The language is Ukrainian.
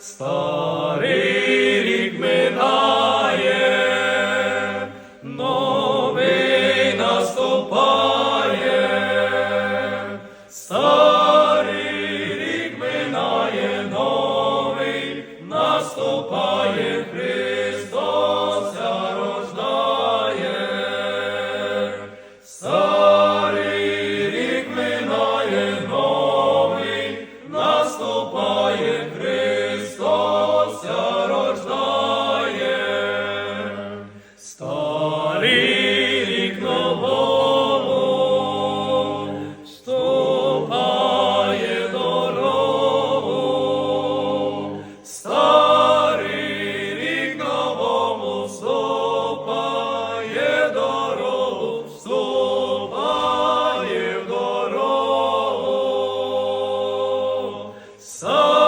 Старий рік минає, новий наступає, старий рік минає, новий наступає, Христос рождає, старий рік минає, новий наступає. Христос So